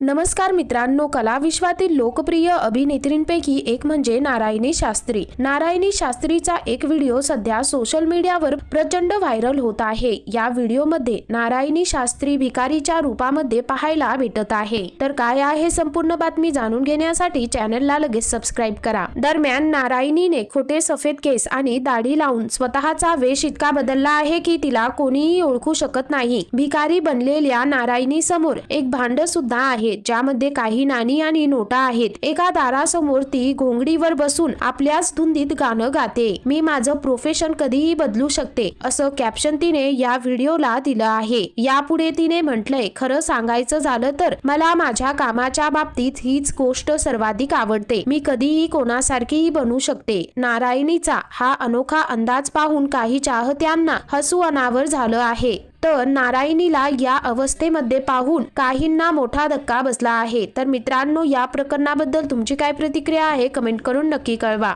नमस्कार मित्रांनो कला विश्वातील लोकप्रिय अभिनेत्रींपैकी एक म्हणजे नारायणी शास्त्री. नारायणी शास्त्रीचा एक व्हिडिओ सध्या सोशल मीडियावर प्रचंड व्हायरल होत आहे. या व्हिडिओमध्ये नारायणी शास्त्री भिकारीच्या रूपामध्ये पाहायला भेटत आहे. तर काय आहे संपूर्ण बातमी जाणून घेण्यासाठी चॅनलला लगेच सबस्क्राईब करा. दरम्यान नारायणीने खोटे सफेद केस आणि दाढी लावून स्वतःचा वेश इतका बदलला आहे की तिला कोणीही ओळखू शकत नाही. भिकारी बनलेल्या नारायणी समोर एक भांड सुद्धा आहे. ज्यामध्ये काही नाणी आणि नोटा आहेत. एका दारासमोर ती घोंगडीवर बसून आपल्याच धुंदीत गाणं गाते. मी माझं प्रोफेशन कधीही बदलू शकते असं कॅप्शन तिने या व्हिडिओला दिलं आहे. यापुढे तिने म्हटलंय खरं सांगायचं झालं तर मला माझ्या कामाच्या बाबतीत हीच गोष्ट सर्वाधिक आवडते. मी कधीही कोणासारखीही बनू शकते. नारायणीचा हा अनोखा अंदाज पाहून काही चाहत्यांना हसू अनावर झालं आहे. तर नारायणीला या अवस्थेमध्ये पाहून काहींना मोठा धक्का बसला आहे. तर मित्रांनो या प्रकरणाबद्दल तुमची काय प्रतिक्रिया आहे? कमेंट करून नक्की कळवा.